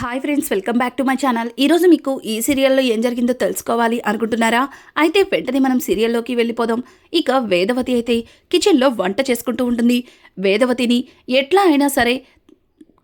Hi friends welcome back to my channel. ఈరోజు మీకు ఈ సీరియల్లో ఏం జరిగిందో తెలుసుకోవాలి అనుకుంటున్నారా? అయితే వెంటనే మనం సీరియల్లోకి వెళ్ళిపోదాం. ఇక వేదవతి అయితే కిచెన్లో వంట చేసుకుంటూ ఉంటుంది. వేదవతిని ఎట్లా అయినా సరే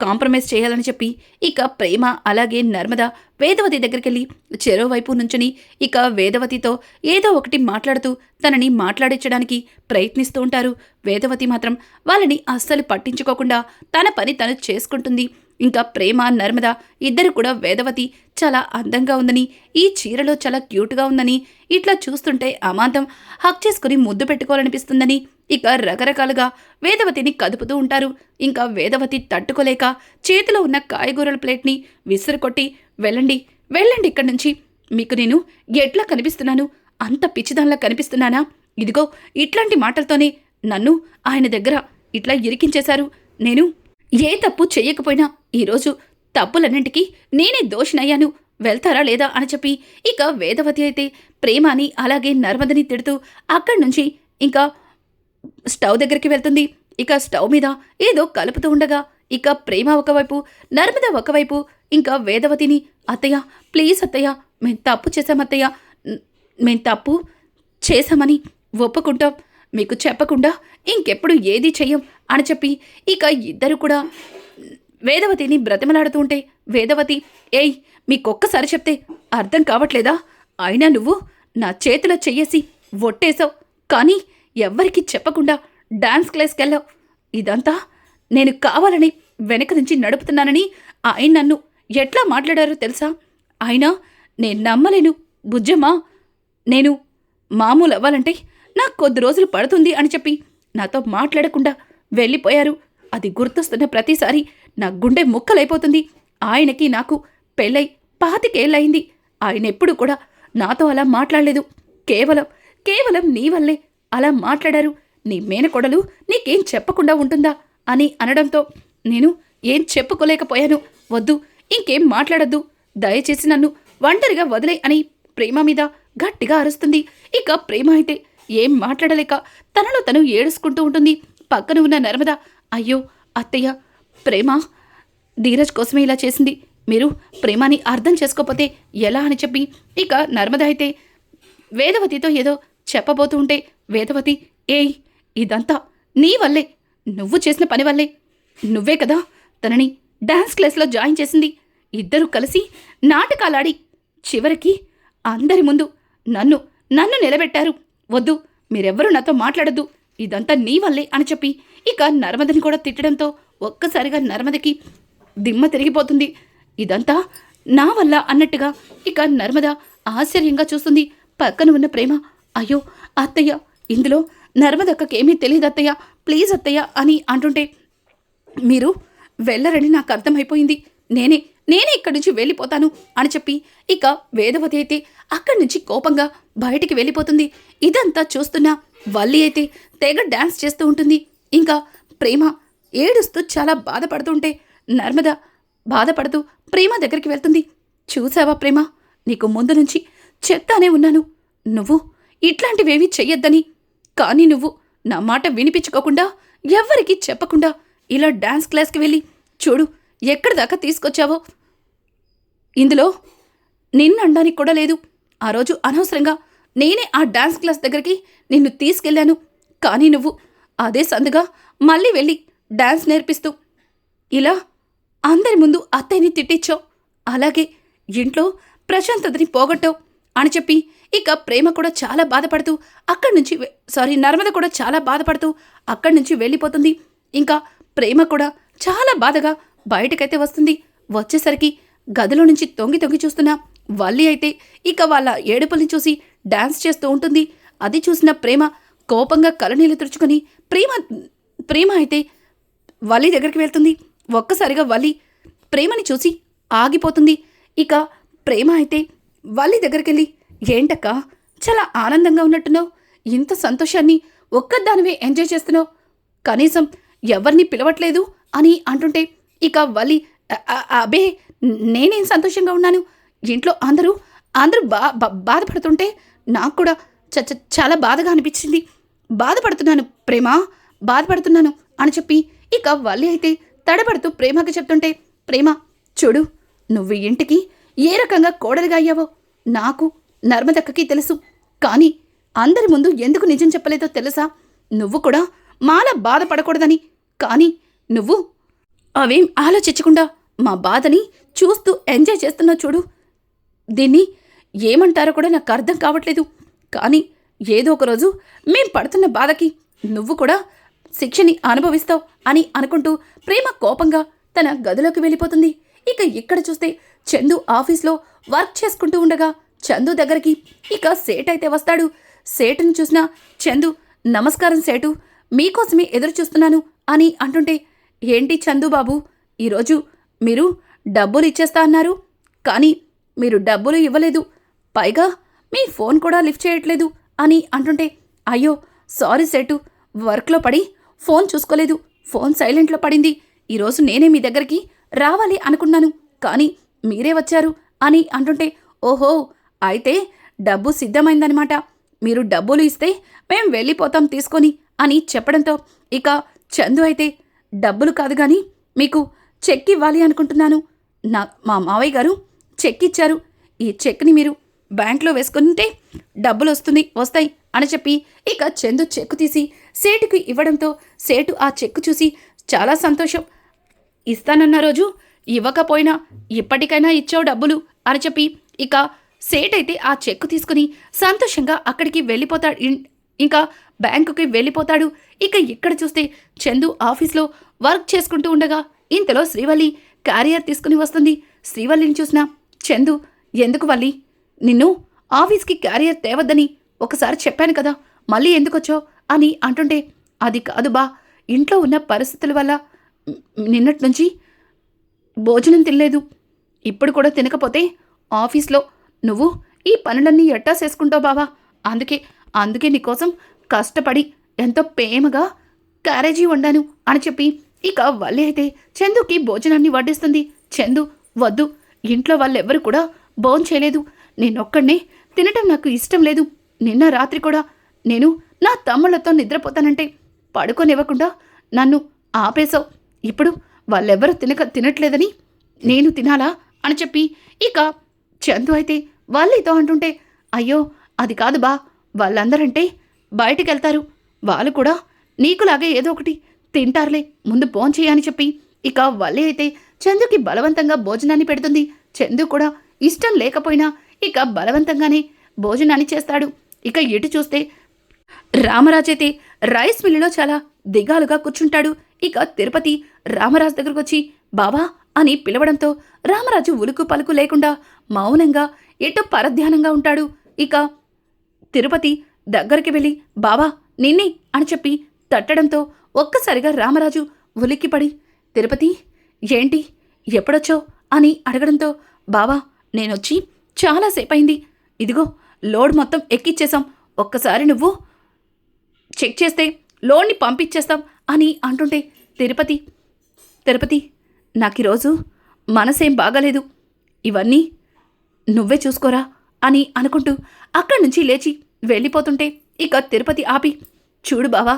కాంప్రమైజ్ చేయాలని చెప్పి ఇక ప్రేమ అలాగే నర్మద వేదవతి దగ్గరికి వెళ్ళి చెరోవైపు నుంచుని ఇక వేదవతితో ఏదో ఒకటి మాట్లాడుతూ తనని మాట్లాడించడానికి ప్రయత్నిస్తూ ఉంటారు. వేదవతి మాత్రం వాళ్ళని అస్సలు పట్టించుకోకుండా తన పని తను చేసుకుంటుంది. ఇంకా ప్రేమ నర్మద ఇద్దరు కూడా వేదవతి చాలా అందంగా ఉందని ఈ చీరలో చాలా క్యూట్గా ఉందని ఇట్లా చూస్తుంటే అమాంతం హక్ చేసుకుని ముద్దు పెట్టుకోవాలనిపిస్తుందని ఇక రకరకాలుగా వేదవతిని కదుపుతూ ఉంటారు. ఇంకా వేదవతి తట్టుకోలేక చేతిలో ఉన్న కాయగూరల ప్లేట్ని విసిరుకొట్టి వెళ్ళండి వెళ్ళండి ఇక్కడి నుంచి. మీకు నేను ఎట్లా కనిపిస్తున్నాను? అంత పిచ్చిదానిలా కనిపిస్తున్నానా? ఇదిగో ఇట్లాంటి మాటలతోనే నన్ను ఆయన దగ్గర ఇట్లా ఇరికించేశారు. నేను ఏ తప్పు చేయకపోయినా ఈరోజు తప్పులన్నింటికీ నేనే దోషినయ్యాను. వెళ్తారా లేదా అని చెప్పి ఇక వేదవతి అయితే ప్రేమాని అలాగే నర్మదని తిడుతూ అక్కడి నుంచి ఇంకా స్టవ్ దగ్గరికి వెళ్తుంది. ఇక స్టవ్ మీద ఏదో కలుపుతూ ఉండగా ఇక ప్రేమ ఒకవైపు నర్మద ఒకవైపు ఇంకా వేదవతిని అత్తయ్య ప్లీజ్ అత్తయ్య మేం తప్పు చేశాం అత్తయ్య మేం తప్పు చేశామని ఒప్పుకుంటాం. మీకు చెప్పకుండా ఇంకెప్పుడు ఏది చెయ్యం అని చెప్పి ఇక ఇద్దరు కూడా వేదవతిని బ్రతిమలాడుతూ ఉంటే వేదవతి ఏయ్ మీకొక్కసారి చెప్తే అర్థం కావట్లేదా? అయినా నువ్వు నా చేతిలో చెయ్యేసి ఒట్టేశావు. కానీ ఎవ్వరికీ చెప్పకుండా డాన్స్ క్లాస్కి వెళ్ళావు ఇదంతా నేను కావాలని వెనక నుంచి నడుపుతున్నానని ఆయన నన్ను ఎట్లా మాట్లాడారో తెలుసా? అయినా నేను నమ్మలేను. బుజ్జమ్మా నేను మామూలు అవ్వాలంటే నాకు కొద్ది రోజులు పడుతుంది అని చెప్పి నాతో మాట్లాడకుండా వెళ్ళిపోయారు. అది గుర్తొస్తున్న ప్రతిసారి నా గుండె ముక్కలైపోతుంది. ఆయనకి నాకు పెళ్ళై పాతికేళ్ళయింది. ఆయన ఎప్పుడు కూడా నాతో అలా మాట్లాడలేదు. కేవలం కేవలం నీ వల్లే అలా మాట్లాడారు. నీ మేనకొడలు నీకేం చెప్పకుండా ఉంటుందా? అని అనడంతో నేను ఏం చెప్పుకోలేకపోయాను. వద్దు ఇంకేం మాట్లాడద్దు. దయచేసి నన్ను ఒంటరిగా వదిలే అని ప్రేమ మీద గట్టిగా అరుస్తుంది. ఇక ప్రేమ అయితే ఏం మాట్లాడలేక తనలో తను ఏడుసుకుంటూ ఉంటుంది. పక్కన ఉన్న నర్మద అయ్యో అత్తయ్య ప్రేమ? ధీరజ్ కోసమే ఇలా చేసింది. మీరు ప్రేమని అర్థం చేసుకోకపోతే ఎలా అని చెప్పి ఇక నర్మద అయితే వేదవతితో ఏదో చెప్పబోతూ ఉంటే వేదవతి ఏయ్ ఇదంతా నీ వల్లే. నువ్వు చేసిన పని వల్లే. నువ్వే కదా తనని డాన్స్ క్లాస్లో జాయిన్ చేసింది. ఇద్దరూ కలిసి నాటకాలాడి చివరికి అందరి ముందు నన్ను నన్ను నిలబెట్టారు. వద్దు మీరెవ్వరూ నాతో మాట్లాడద్దు. ఇదంతా నీ వల్లే అని చెప్పి ఇక నర్మదని కూడా తిట్టడంతో ఒక్కసారిగా నర్మదకి దిమ్మ తిరిగిపోతుంది. ఇదంతా నా వల్ల అన్నట్టుగా ఇక నర్మద ఆశ్చర్యంగా చూస్తుంది. పక్కన ఉన్న ప్రేమ అయ్యో అత్తయ్య ఇందులో నర్మదక్కకేమీ తెలియదు అత్తయ్య ప్లీజ్ అత్తయ్య అని అంటుంటే మీరు వెళ్ళరని నాకు అర్థమైపోయింది. నేనే నేనే ఇక్కడి నుంచి వెళ్ళిపోతాను అని చెప్పి ఇక వేదవతి అయితే అక్కడి నుంచి కోపంగా బయటికి వెళ్ళిపోతుంది. ఇదంతా చూస్తున్న వల్లి అయితే తెగ డ్యాన్స్ చేస్తూ ఉంటుంది. ఇంకా ప్రేమ ఏడుస్తూ చాలా బాధపడుతుంటే నర్మద బాధపడుతూ ప్రేమ దగ్గరికి వెళ్తుంది. చూసావా ప్రేమ? నీకు ముందు నుంచి చెప్తానే ఉన్నాను. నువ్వు ఇట్లాంటివేవీ చెయ్యొద్దని. కానీ నువ్వు నా మాట వినిపించుకోకుండా ఎవ్వరికీ చెప్పకుండా ఇలా డాన్స్ క్లాస్కి వెళ్ళి చూడు ఎక్కడి దాకా తీసుకొచ్చావో. ఇందులో నిన్ననడానికి కూడా లేదు. ఆ రోజు అనవసరంగా నేనే ఆ డాన్స్ క్లాస్ దగ్గరికి నిన్ను తీసుకెళ్ళాను. కానీ నువ్వు అదే సందుగా మళ్ళీ వెళ్ళి డాన్స్ నేర్పిస్తూ ఇలా అందరి ముందు అత్తయ్యని తిట్టించావు అలాగే ఇంట్లో ప్రశాంతతని పోగొట్టావు అని చెప్పి ఇక ప్రేమ కూడా చాలా బాధపడుతూ అక్కడి నుంచి సారీ నర్మద కూడా చాలా బాధపడుతూ అక్కడి నుంచి వెళ్ళిపోతుంది. ఇంకా ప్రేమ కూడా చాలా బాధగా బయటకైతే వస్తుంది. వచ్చేసరికి గదిలో నుంచి తొంగి తొంగి చూస్తున్న వల్లి అయితే ఇక వాళ్ళ ఏడుపుల్ని చూసి డాన్స్ చేస్తూ ఉంటుంది. అది చూసిన ప్రేమ కోపంగా కలనీళ్ళు తుడుచుకొని ప్రేమ ప్రేమ అయితే వలి దగ్గరికి వెళ్తుంది. ఒక్కసారిగా వలి ప్రేమని చూసి ఆగిపోతుంది. ఇక ప్రేమ అయితే వల్లి దగ్గరికి వెళ్ళి ఏంటక్క చాలా ఆనందంగా ఉన్నట్టున్నావు. ఇంత సంతోషాన్ని ఒక్కదానివే ఎంజాయ్ చేస్తున్నావు. కనీసం ఎవరిని పిలవట్లేదు అని అంటుంటే ఇక వల్లి అబే నేనేం సంతోషంగా ఉన్నాను? ఇంట్లో అందరూ అందరూ బా బా- బాధపడుతుంటే నాకు కూడా చ- చాలా బాధగా అనిపించింది. బాధపడుతున్నాను ప్రేమ బాధపడుతున్నాను అని చెప్పి ఇక వల్లి అయితే తడబడుతూ ప్రేమకి చెప్తుంటే ప్రేమ చూడు నువ్వు ఇంటికి ఏ రకంగా కోడలిగా అయ్యావో నాకు నర్మదక్కకి తెలుసు. కానీ అందరి ముందు ఎందుకు నిజం చెప్పలేదో తెలుసా? నువ్వు కూడా మాల బాధపడకూడదని. కానీ నువ్వు అవేం ఆలోచించకుండా మా బాధని చూస్తూ ఎంజాయ్ చేస్తున్నావు చూడు. దీన్ని ఏమంటారో కూడా నాకు అర్థం కావట్లేదు. కానీ ఏదో ఒకరోజు మేం పడుతున్న బాధకి నువ్వు కూడా శిక్షని అనుభవిస్తావు అని అనుకుంటూ ప్రేమ కోపంగా తన గదిలోకి వెళ్ళిపోతుంది. ఇక ఇక్కడ చూస్తే చందు ఆఫీస్లో వర్క్ చేసుకుంటూ ఉండగా చందు దగ్గరికి ఇక సేట్ అయితే వస్తాడు. సేటును చూసిన చందు నమస్కారం సేటు మీకోసమే ఎదురు చూస్తున్నాను అని అంటుంటే ఏంటి చందు బాబు ఈరోజు మీరు డబ్బులు ఇచ్చేస్తా అన్నారు. కానీ మీరు డబ్బులు ఇవ్వలేదు. పైగా మీ ఫోన్ కూడా లిఫ్ట్ చేయట్లేదు అని అంటుంటే అయ్యో సారీ సెటు వర్క్లో పడి ఫోన్ చూసుకోలేదు. ఫోన్ సైలెంట్లో పడింది. ఈరోజు నేనే మీ దగ్గరికి రావాలి అనుకున్నాను. కానీ మీరే వచ్చారు అని అంటుంటే ఓహో అయితే డబ్బు సిద్ధమైందనమాట మీరు డబ్బులు ఇస్తే మేం వెళ్ళిపోతాం తీసుకొని అని చెప్పడంతో ఇక చందు అయితే డబ్బులు కాదు కానీ మీకు చెక్ ఇవ్వాలి అనుకుంటున్నాను. నా మా మావయ్య గారు చెక్ ఇచ్చారు. ఈ చెక్ని మీరు బ్యాంక్లో వేసుకుంటే డబ్బులు వస్తుంది వస్తాయి అని చెప్పి ఇక చందు చెక్కు తీసి సేటుకి ఇవ్వడంతో సేటు ఆ చెక్కు చూసి చాలా సంతోషం. ఇస్తానన్న రోజు ఇవ్వకపోయినా ఇప్పటికైనా ఇచ్చావు డబ్బులు అని చెప్పి ఇక సేటైతే అయితే ఆ చెక్కు తీసుకుని సంతోషంగా అక్కడికి వెళ్ళిపోతాడు. ఇంకా బ్యాంకుకి వెళ్ళిపోతాడు. ఇక ఇక్కడ చూస్తే చందు ఆఫీస్లో వర్క్ చేసుకుంటూ ఉండగా ఇంతలో శ్రీవల్లి క్యారియర్ తీసుకుని వస్తుంది. శ్రీవల్లిని చూసిన చందు ఎందుకు వల్లి? నిన్ను ఆఫీస్కి క్యారియర్ తేవద్దని ఒకసారి చెప్పాను కదా మళ్ళీ ఎందుకొచ్చావు అని అంటుంటే అది కాదు బా. ఇంట్లో ఉన్న పరిస్థితుల వల్ల నిన్నటి నుంచి భోజనం తినలేదు. ఇప్పుడు కూడా తినకపోతే ఆఫీస్లో నువ్వు ఈ పనులన్నీ ఎట్టా చేసుకుంటావు బావా? అందుకే అందుకే నీకోసం కష్టపడి ఎంతో ప్రేమగా క్యారేజీ వండాను అని చెప్పి ఇక వల్లి అయితే చందుకి భోజనాన్ని వడ్డిస్తుంది. చందు వద్దు. ఇంట్లో వాళ్ళెవ్వరు కూడా భోజనం చేయలేదు నేనొక్కడనే తినటం నాకు ఇష్టం లేదు. నిన్న రాత్రి కూడా నేను నా తమ్ముళ్ళతో నిద్రపోతానంటే పడుకోనివ్వకుండా నన్ను ఆపేశావు. ఇప్పుడు వాళ్ళెవ్వరూ తినక తినట్లేదని నేను తినాలా అని చెప్పి ఇక చందు అయితే వాళ్ళతో అంటుంటే అయ్యో అది కాదు బా వాళ్ళందరంటే బయటికి వెళ్తారు వాళ్ళు కూడా నీకులాగే ఏదో ఒకటి తింటారులే ముందు భోంచేయి అని చెప్పి ఇక వల్లి అయితే చందుకి బలవంతంగా భోజనాన్ని పెడుతుంది. చందు కూడా ఇష్టం లేకపోయినా ఇక బలవంతంగానే భోజనాన్ని చేస్తాడు. ఇక ఎటు చూస్తే రామరాజైతే రైస్ మిల్లులో చాలా దిగాలుగా కూర్చుంటాడు. ఇక తిరుపతి రామరాజు దగ్గరకు వచ్చి బాబా అని పిలవడంతో రామరాజు ఉలుకు పలుకు లేకుండా మౌనంగా ఎటు పరధ్యానంగా ఉంటాడు. ఇక తిరుపతి దగ్గరికి వెళ్ళి బాబా నిన్నే అని చెప్పి తట్టడంతో ఒక్కసారిగా రామరాజు ఉలిక్కిపడి తిరుపతి ఏంటి ఎప్పుడొచ్చో అని అడగడంతో బాబా నేనొచ్చి చాలాసేపయింది ఇదిగో లోడ్ మొత్తం ఎక్కిచ్చేశాం. ఒక్కసారి నువ్వు చెక్ చేస్తే లోన్ని పంపించేస్తాం అని అంటుంటే తిరుపతి తిరుపతి నాకు ఈరోజు మనసేం బాగాలేదు. ఇవన్నీ నువ్వే చూసుకోరా అని అనుకుంటూ అక్కడి నుంచి లేచి వెళ్ళిపోతుంటే ఇక తిరుపతి ఆపి చూడు బావా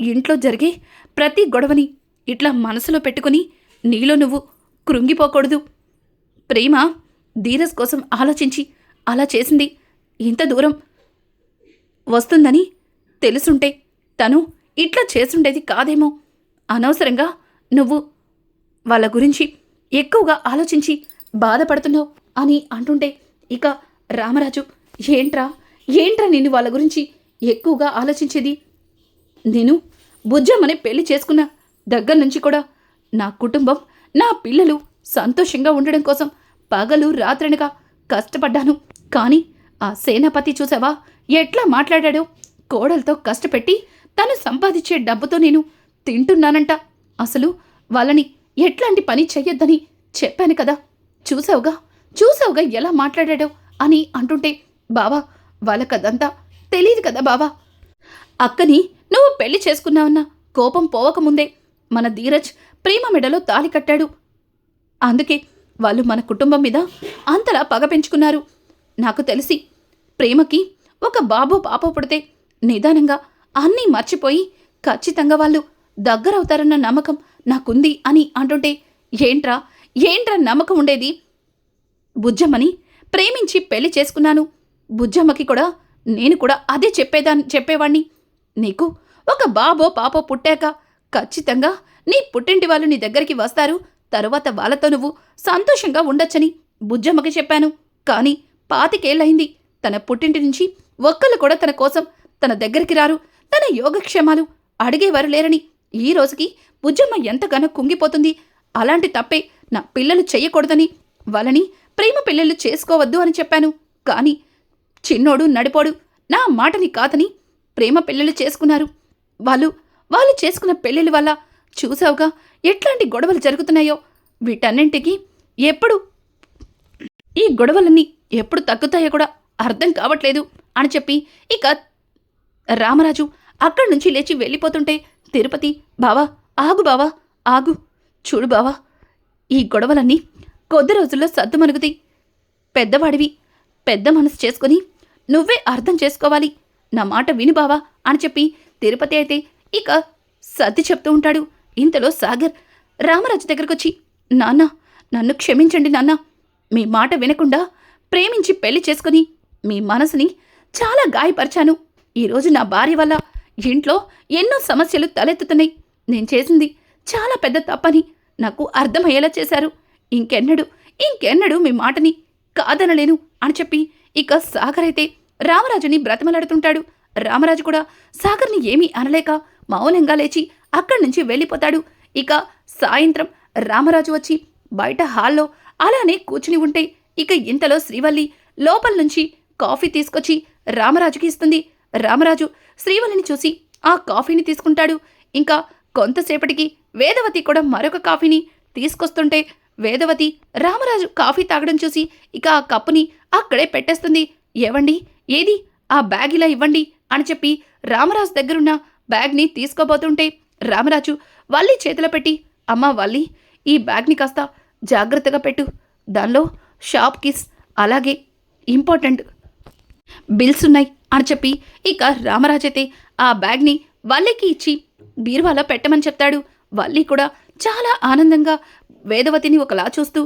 ఇంట్లో జరిగే ప్రతి గొడవని ఇట్లా మనసులో పెట్టుకుని నీలో నువ్వు కృంగిపోకూడదు. ప్రేమ ధీరస్ కోసం ఆలోచించి అలా చేసింది ఇంత దూరం వస్తుందని తెలుసుంటే తను ఇట్లా చేసుండేది కాదేమో. అనవసరంగా నువ్వు వాళ్ళ గురించి ఎక్కువగా ఆలోచించి బాధపడుతున్నావు అని అంటుంటే ఇక రామరాజు ఏంట్రా? ఏంట్రా నేను వాళ్ళ గురించి ఎక్కువగా ఆలోచించేది? నేను బుజ్జమ్మని పెళ్ళి చేసుకున్న దగ్గర నుంచి కూడా నా కుటుంబం నా పిల్లలు సంతోషంగా ఉండడం కోసం పగలు రాత్రనగా కష్టపడ్డాను. కానీ ఆ సేనాపతి చూసావా? ఎట్లా మాట్లాడాడో కోడలతో కష్టపెట్టి తను సంపాదించే డబ్బుతో నేను తింటున్నానంట. అసలు వాళ్ళని ఎట్లాంటి పని చెయ్యొద్దని చెప్పాను కదా. చూసావుగా? చూసావుగా ఎలా మాట్లాడాడో అని అంటుంటే బావా వాళ్ళకదంతా తెలియదు కదా బావా. అక్కని నువ్వు పెళ్ళి చేసుకున్నావన్న? కోపం పోవకముందే మన ధీరజ్ ప్రేమ మెడలో తాలి కట్టాడు. అందుకే వాళ్ళు మన కుటుంబం మీద అంతలా పగ పెంచుకున్నారు. నాకు తెలిసి ప్రేమకి ఒక బాబు పాప పుడితే నిదానంగా అన్నీ మర్చిపోయి ఖచ్చితంగా వాళ్ళు దగ్గరవుతారన్న నమ్మకం నాకుంది అని అంటుంటే ఏంట్రా? ఏంట్రా నమ్మకం ఉండేది? బుజ్జమ్మని ప్రేమించి పెళ్ళి చేసుకున్నాను. బుజ్జమ్మకి కూడా నేను కూడా అదే చెప్పేదాన్ని చెప్పేవాణ్ణి. నీకు ఒక బాబో పాపో పుట్టాక ఖచ్చితంగా నీ పుట్టింటి వాళ్ళు నీ దగ్గరికి వస్తారు. తరువాత వాళ్ళతో నువ్వు సంతోషంగా ఉండొచ్చని బుజ్జమ్మకి చెప్పాను. కానీ పాతికేళ్ళయింది. తన పుట్టింటి నుంచి ఒక్కళ్ళు కూడా తన కోసం తన దగ్గరికి రారు. తన యోగక్షేమాలు అడిగేవారు లేరని ఈ రోజుకి బుజ్జమ్మ ఎంతగానో కుంగిపోతుంది. అలాంటి తప్పే నా పిల్లలు చెయ్యకూడదని వాళ్ళని ప్రేమ పిల్లలు చేసుకోవద్దు అని చెప్పాను. కానీ చిన్నోడు నడిపోడు. నా మాటని కాదని ప్రేమ పెళ్ళిళ్ళు చేసుకున్నారు. వాళ్ళు వాళ్ళు చేసుకున్న పెళ్ళిళ్ళ వల్ల చూసావుగా ఎట్లాంటి గొడవలు జరుగుతున్నాయో. వీటన్నింటికి ఎప్పుడు ఈ గొడవలన్నీ ఎప్పుడు తగ్గుతాయో కూడా అర్థం కావట్లేదు అని చెప్పి ఇక రామరాజు అక్కడి నుంచి లేచి వెళ్ళిపోతుంటే తిరుపతి బావా ఆగు బావా ఆగు చూడు బావా ఈ గొడవలన్నీ కొద్ది రోజుల్లో సద్దుమణుగుతాయి పెద్దవాడివి పెద్ద మనసు చేసుకొని నువ్వే అర్థం చేసుకోవాలి. నా మాట విను బావా అని చెప్పి తిరుపతి అయితే ఇక సర్ది చెప్తూ ఉంటాడు. ఇంతలో సాగర్ రామరాజు దగ్గరకొచ్చి నాన్న నన్ను క్షమించండి నాన్న. మీ మాట వినకుండా ప్రేమించి పెళ్ళి చేసుకుని మీ మనసుని చాలా గాయపరిచాను. ఈరోజు నా భార్య వల్ల ఇంట్లో ఎన్నో సమస్యలు తలెత్తుతున్నాయి. నేను చేసింది చాలా పెద్ద తప్పని నాకు అర్థమయ్యేలా చేశారు. ఇంకెన్నడు ఇంకెన్నడు మీ మాటని కాదనలేను అని చెప్పి ఇక సాగర్ అయితే రామరాజుని బ్రతమలాడుతుంటాడు. రామరాజు కూడా సాగర్ని ఏమీ అనలేక మౌనంగా లేచి అక్కడి నుంచి వెళ్ళిపోతాడు. ఇక సాయంత్రం రామరాజు వచ్చి బయట హాల్లో అలానే కూర్చుని ఉంటే ఇక ఇంతలో శ్రీవల్లి లోపల నుంచి కాఫీ తీసుకొచ్చి రామరాజుకి ఇస్తుంది. రామరాజు శ్రీవల్లిని చూసి ఆ కాఫీని తీసుకుంటాడు. ఇంకా కొంతసేపటికి వేదవతి కూడా మరొక కాఫీని తీసుకొస్తుంటే వేదవతి రామరాజు కాఫీ తాగడం చూసి ఇక ఆ కప్పుని అక్కడే పెట్టేస్తుంది. ఏవండి? ఏది? ఆ బ్యాగ్ ఇలా ఇవ్వండి అని చెప్పి రామరాజు దగ్గరున్న బ్యాగ్ని తీసుకోబోతుంటే రామరాజు వల్లి చేతిలో పెట్టి అమ్మా వల్లి ఈ బ్యాగ్ని కాస్త జాగ్రత్తగా పెట్టు. దానిలో షాప్ కిస్ అలాగే ఇంపార్టెంట్ బిల్స్ ఉన్నాయి. అని చెప్పి ఇక రామరాజైతే ఆ బ్యాగ్ని వల్లికి ఇచ్చి బీరువాలో పెట్టమని చెప్తాడు. వల్లి కూడా చాలా ఆనందంగా వేదవతిని ఒకలా చూస్తూ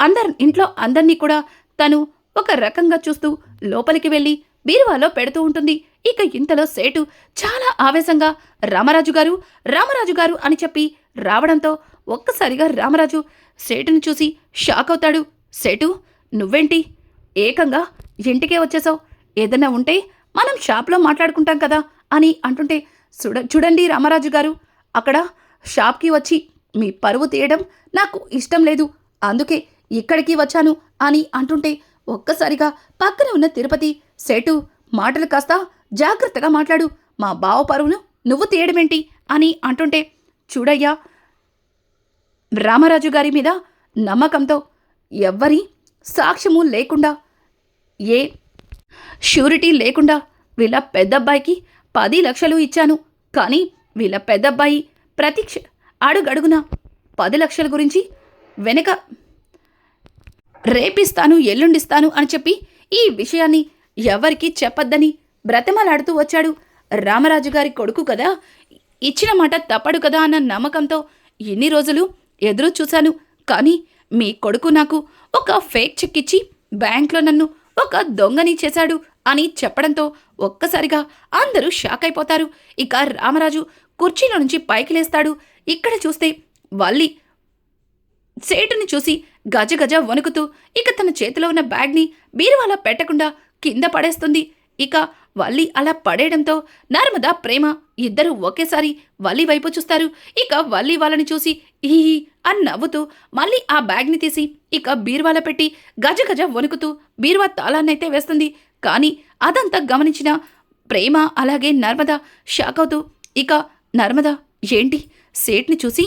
అందరి ఇంట్లో అందరినీ కూడా తను ఒక రకంగా చూస్తూ లోపలికి వెళ్ళి బీరువాలో పెడుతూ ఉంటుంది. ఇక ఇంతలో సేటు చాలా ఆవేశంగా రామరాజు గారు రామరాజు గారు అని చెప్పి రావడంతో ఒక్కసారిగా రామరాజు సేటుని చూసి షాక్ అవుతాడు. సేటు నువ్వేంటి? ఏకంగా ఇంటికే వచ్చేసావు. ఏదైనా ఉంటే మనం షాప్లో మాట్లాడుకుంటాం కదా అని అంటుంటే చూడ చూడండి రామరాజు గారు అక్కడ షాప్కి వచ్చి మీ పరువు తీయడం నాకు ఇష్టం లేదు. అందుకే ఇక్కడికి వచ్చాను అని అంటుంటే ఒక్కసారిగా పక్కన ఉన్న తిరుపతి సేటు మాటలు కాస్త జాగ్రత్తగా మాట్లాడు. మా బావ పరువును నువ్వు తీయడమేంటి? అని అంటుంటే చూడయ్యా రామరాజు గారి మీద నమ్మకంతో ఎవ్వరి సాక్ష్యము లేకుండా ఏ షూరిటీ లేకుండా వీళ్ళ పెద్దబ్బాయికి పది లక్షలు ఇచ్చాను. కానీ వీళ్ళ పెద్దబ్బాయి ప్రతీక్ష అడుగడుగున పది లక్షల గురించి వెనక రేపిస్తాను ఎల్లుండిస్తాను అని చెప్పి ఈ విషయాన్ని ఎవరికీ చెప్పొద్దని బ్రతమలాడుతూ వచ్చాడు రామరాజు గారి కొడుకు కదా. ఇచ్చిన మాట తప్పడు కదా అన్న నమ్మకంతో ఇన్ని రోజులు ఎదురు చూశాను. కానీ మీ కొడుకు నాకు ఒక ఫేక్ చెక్ ఇచ్చి బ్యాంక్లో నన్ను ఒక దొంగని చేశాడు అని చెప్పడంతో ఒక్కసారిగా అందరూ షాక్ అయిపోతారు. ఇక రామరాజు కుర్చీలో నుంచి పైకి లేస్తాడు. ఇక్కడ చూస్తే వల్లి సేటుని చూసి గజ గజ వణుకుతూ ఇక తన చేతిలో ఉన్న బ్యాగ్ని బీరువాలా పెట్టకుండా కింద పడేస్తుంది. ఇక వల్లి అలా పడేయడంతో నర్మద ప్రేమ ఇద్దరూ ఒకేసారి వల్లి వైపు చూస్తారు. ఇక వల్లి వాళ్ళని చూసి ఈ అని నవ్వుతూ మళ్ళీ ఆ బ్యాగ్ని తీసి ఇక బీర్వాల పెట్టి గజ గజ వణుకుతూ బీరువా తాళాన్నైతే వేస్తుంది. కానీ అదంతా గమనించిన ప్రేమ అలాగే నర్మద షాక్ అవుతూ ఇక నర్మద ఏంటి? సేట్ని చూసి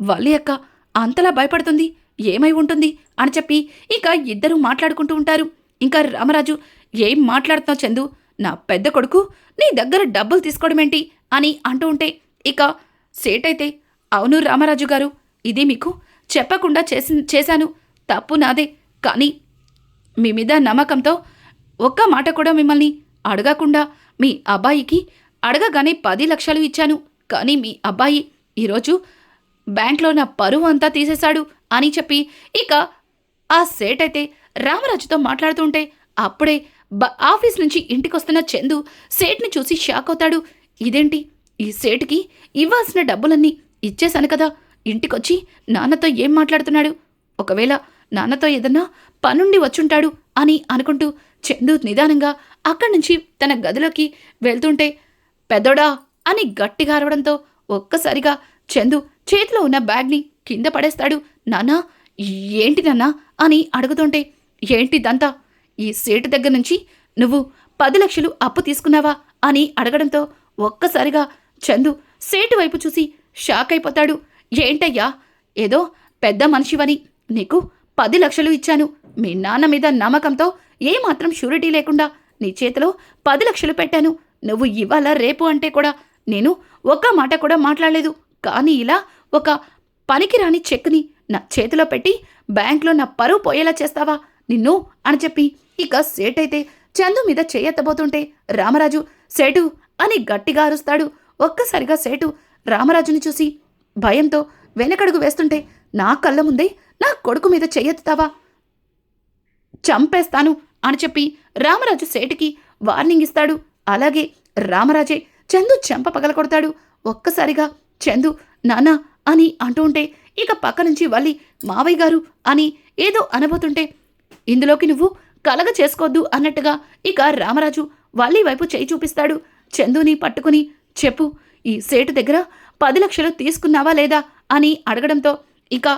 వల్లి అక్క అంతలా భయపడుతుంది ఏమై ఉంటుంది అని చెప్పి ఇక ఇద్దరూ మాట్లాడుకుంటూ ఉంటారు. ఇంకా రామరాజు ఏం మాట్లాడుతున్నావు చందు? నా పెద్ద కొడుకు నీ దగ్గర డబ్బులు తీసుకోవడమేంటి అని అంటూ ఉంటే ఇక సేటైతే అవును రామరాజు గారు ఇది మీకు చెప్పకుండా చేసి చేశాను. తప్పు నాదే. కానీ మీ మీద నమ్మకంతో ఒక్క మాట కూడా మిమ్మల్ని అడగకుండా మీ అబ్బాయికి అడగగానే పది లక్షలు ఇచ్చాను. కానీ మీ అబ్బాయి ఈరోజు బ్యాంక్లో నా పరువు అంతా తీసేశాడు అని చెప్పి ఇక ఆ సేట్ అయితే రామరాజుతో మాట్లాడుతుంటే అప్పుడే ఆఫీస్ నుంచి ఇంటికొస్తున్న చందు సేట్ని చూసి షాక్ అవుతాడు. ఇదేంటి? ఈ సేటుకి ఇవ్వాల్సిన డబ్బులన్నీ ఇచ్చేశాను కదా. ఇంటికొచ్చి నాన్నతో ఏం మాట్లాడుతున్నాడు? ఒకవేళ నాన్నతో ఏదన్నా పనుండి వచ్చుంటాడు అని అనుకుంటూ చందు నిదానంగా అక్కడి నుంచి తన గదిలోకి వెళ్తుంటే పెద్దోడా అని గట్టిగా అరవడంతో ఒక్కసారిగా చందు చేతిలో ఉన్న బ్యాగ్ని కింద పడేస్తాడు. నాన్నా ఏంటి నాన్నా? అని అడుగుతుంటే ఏంటిదంతా ఈ సేటు దగ్గర నుంచి నువ్వు పది లక్షలు అప్పు తీసుకున్నావా అని అడగడంతో ఒక్కసారిగా చందు సేటు వైపు చూసి షాక్ అయిపోతాడు. ఏంటయ్యా? ఏదో పెద్ద మనిషివని నీకు పది లక్షలు ఇచ్చాను. మీ నాన్న మీద నమ్మకంతో ఏమాత్రం షూరిటీ లేకుండా నీ చేతిలో పది లక్షలు పెట్టాను. నువ్వు ఇవాళ రేపు అంటే కూడా నేను ఒక్క మాట కూడా మాట్లాడలేదు. కానీ ఇలా ఒక పనికిరాని చెక్ని నా చేతిలో పెట్టి బ్యాంక్లో నా పరువు పోయేలా చేస్తావా నిన్ను అని చెప్పి ఇక సేటైతే చందు మీద చేయెత్తబోతుంటే రామరాజు సేటు అని గట్టిగా అరుస్తాడు. ఒక్కసారిగా సేటు రామరాజుని చూసి భయంతో వెనకడుగు వేస్తుంటే నా కళ్ళ ముందే నా కొడుకు మీద చెయ్యెత్తుతావా చంపేస్తాను అని చెప్పి రామరాజు సేటుకి వార్నింగ్ ఇస్తాడు. అలాగే రామరాజే చందు చెంప పగలకొడతాడు ఒక్కసారిగా చందు నానా అని అంటూ ఉంటే ఇక పక్క నుంచి వల్లి మావయ్య గారు అని ఏదో అనబోతుంటే ఇందులోకి నువ్వు కలగ చేసుకోవద్దు అన్నట్టుగా ఇక రామరాజు వాళ్ళీ వైపు చేయి చూపిస్తాడు. చందుని పట్టుకుని చెప్పు ఈ సేటు దగ్గర పది లక్షలు తీసుకున్నావా లేదా అని అడగడంతో ఇక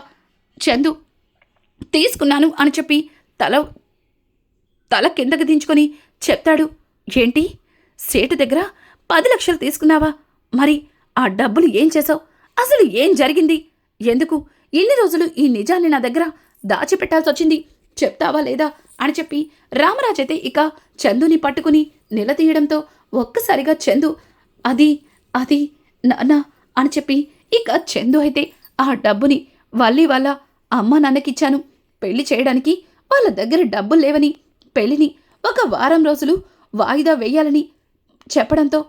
చందు తీసుకున్నాను అని చెప్పి తల తల కిందకి దించుకొని చెప్తాడు. ఏంటి? సేటు దగ్గర పది లక్షలు తీసుకున్నావా? మరి ఆ డబ్బులు ఏం చేసావు అసలు ఏం జరిగింది? ఎందుకు ఇన్ని రోజులు ఈ నిజాన్ని నా దగ్గర దాచిపెట్టాల్సి వచ్చింది చెప్తావా లేదా? అని చెప్పి రామరాజైతే ఇక చందుని పట్టుకుని నిలదీయడంతో ఒక్కసారిగా చందు అది అది నాన్న అని చెప్పి ఇక చందు అయితే ఆ డబ్బుని వల్లి వాళ్ళ అమ్మ నాన్నకిచ్చాను. పెళ్ళి చేయడానికి వాళ్ళ దగ్గర డబ్బులు లేవని పెళ్ళిని ఒక వారం రోజులు వాయిదా వేయాలని చెప్పడంతో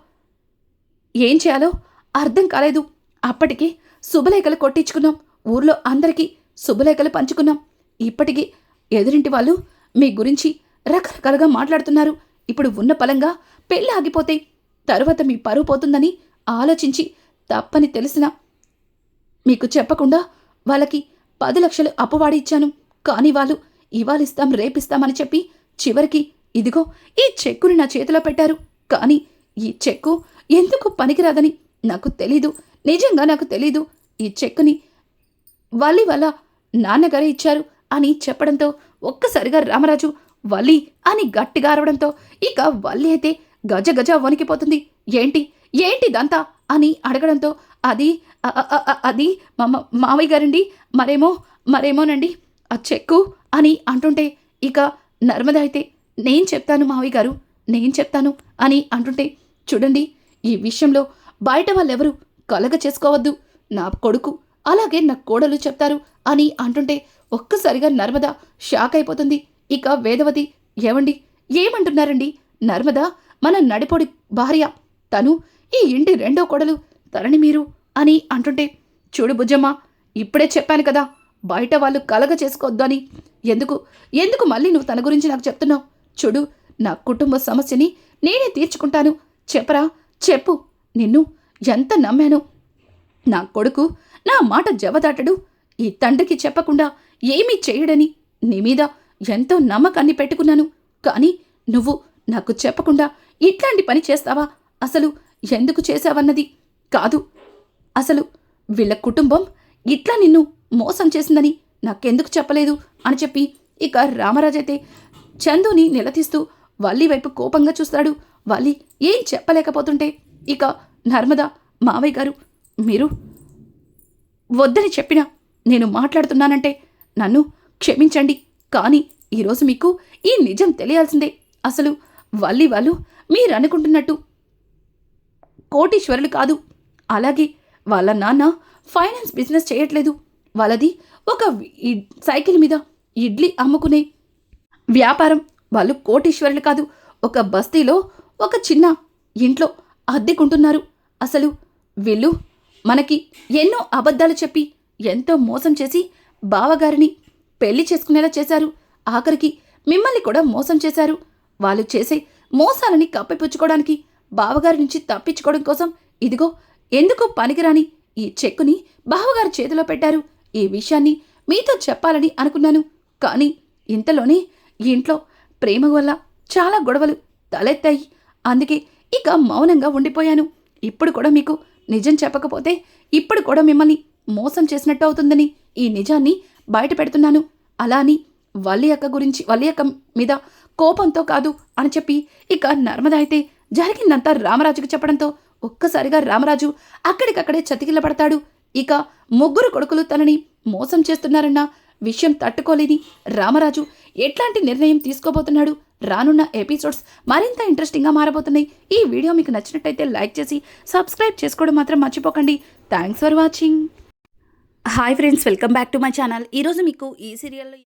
ఏం చేయాలో అర్థం కాలేదు. అప్పటికి శుభలేఖలు కొట్టించుకున్నాం. ఊర్లో అందరికీ శుభలేఖలు పంచుకున్నాం. ఇప్పటికీ ఎదురింటి వాళ్ళు మీ గురించి రకరకాలుగా మాట్లాడుతున్నారు. ఇప్పుడు ఉన్న పలంగా పెళ్ళి ఆగిపోతే తరువాత మీ పరువు పోతుందని ఆలోచించి తప్పని తెలిసిన మీకు చెప్పకుండా వాళ్ళకి పది లక్షలు అప్పువాడి ఇచ్చాను కానీ వాళ్ళు ఇవాళిస్తాం రేపిస్తామని చెప్పి చివరికి ఇదిగో ఈ చెక్కుని నా చేతిలో పెట్టారు. కానీ ఈ చెక్కు ఎందుకు పనికిరాదని నాకు తెలీదు. నిజంగా నాకు తెలీదు. ఈ చెక్కుని వల్లి వల్ల నాన్నగారే ఇచ్చారు అని చెప్పడంతో ఒక్కసారిగా రామరాజు వల్లి అని గట్టిగా అరవడంతో ఇక వల్లి అయితే గజ గజ వణికిపోతుంది. ఏంటి? ఏంటి దంతా అని అడగడంతో అది అది మా మావయ్య గారండి మరేమో మరేమోనండి ఆ చెక్కు అని అంటుంటే ఇక నర్మద అయితే నేను చెప్తాను మావయ్య గారు నేను చెప్తాను అని అంటుంటే చూడండి ఈ విషయంలో బయట వాళ్ళెవరు కలగ చేసుకోవద్దు. నా కొడుకు అలాగే నా కోడలు చెప్తారు అని అంటుంటే ఒక్కసారిగా నర్మద షాక్ అయిపోతుంది. ఇక వేదవతి ఏమండి ఏమంటున్నారండి? నర్మద మన నడిపొడి భార్య. తను ఈ ఇంటి రెండో కొడలు. తనని మీరు అని అంటుంటే చూడు బుజ్జమ్మ ఇప్పుడే చెప్పాను కదా బయట వాళ్ళు కలగ చేసుకోవద్దు అని. ఎందుకు? ఎందుకు మళ్ళీ నువ్వు తన గురించి నాకు చెప్తున్నావు? చూడు నా కుటుంబ సమస్యని నేనే తీర్చుకుంటాను. చెప్పరా? చెప్పు. నిన్ను ఎంత నమ్మాను? నా కొడుకు నా మాట జవదాటడు. ఈ తండ్రికి చెప్పకుండా ఏమీ చేయడని నీ మీద ఎంతో నమ్మకాన్ని పెట్టుకున్నాను. కానీ నువ్వు నాకు చెప్పకుండా ఇట్లాంటి పని చేస్తావా? అసలు ఎందుకు చేశావన్నది కాదు. అసలు వీళ్ళ కుటుంబం ఇట్లా నిన్ను మోసం చేసిందని నాకెందుకు చెప్పలేదు? అని చెప్పి ఇక రామరాజైతే చందుని నిలదీస్తూ వల్లి వైపు కోపంగా చూస్తాడు. వల్లి ఏం చెప్పలేకపోతుంటే ఇక నర్మద మావయ్య గారు మీరు వద్దని చెప్పినా నేను మాట్లాడుతున్నానంటే నన్ను క్షమించండి కానీ ఈరోజు మీకు ఈ నిజం తెలియాల్సిందే. అసలు వల్లి వాళ్ళు మీరనుకుంటున్నట్టు కోటీశ్వరులు కాదు. అలాగే వాళ్ళ నాన్న ఫైనాన్స్ బిజినెస్ చేయట్లేదు. వాళ్ళది ఒక సైకిల్ మీద ఇడ్లీ అమ్ముకునే వ్యాపారం. వాళ్ళు కోటీశ్వరులు కాదు. ఒక బస్తీలో ఒక చిన్న ఇంట్లో అద్దెకుంటున్నారు. అసలు వీళ్ళు మనకి ఎన్నో అబద్ధాలు చెప్పి ఎంతో మోసం చేసి బావగారిని పెళ్ళి చేసుకునేలా చేశారు. ఆఖరికి మిమ్మల్ని కూడా మోసం చేశారు. వాళ్ళు చేసే మోసాలని కప్పిపుచ్చుకోవడానికి బావగారి నుంచి తప్పించుకోవడం కోసం ఇదిగో ఎందుకు పనికిరాని ఈ చెక్కుని బావగారి చేతిలో పెట్టారు. ఈ విషయాన్ని మీతో చెప్పాలని అనుకున్నాను. కానీ ఇంతలోనే ఇంట్లో ప్రేమ వల్ల చాలా గొడవలు తలెత్తాయి. అందుకే ఇక మౌనంగా ఉండిపోయాను. ఇప్పుడు కూడా మీకు నిజం చెప్పకపోతే ఇప్పుడు కూడా మిమ్మల్ని మోసం చేసినట్టు అవుతుందని ఈ నిజాన్ని బయట పెడుతున్నాను. అలా అని వల్లి అక్క గురించి వల్లి అక్క మీద కోపంతో కాదు అని చెప్పి ఇక నర్మద అయితే జరిగిందంతా రామరాజుకి చెప్పడంతో ఒక్కసారిగా రామరాజు అక్కడికక్కడే చతికిల పడతాడు ఇక ముగ్గురు కొడుకులు తనని మోసం చేస్తున్నారన్న విషయం తట్టుకోలేని రామరాజు ఎట్లాంటి నిర్ణయం తీసుకోబోతున్నాడు? రానున్న ఎపిసోడ్స్ మరింత ఇంట్రెస్టింగ్గా మారబోతున్నాయి. ఈ వీడియో మీకు నచ్చినట్టయితే లైక్ చేసి సబ్స్క్రైబ్ చేసుకోవడం మాత్రం మర్చిపోకండి. Thanks for watching. Hi friends welcome back to my channel. ఈరోజు మీకు ఈ సీరియల్లో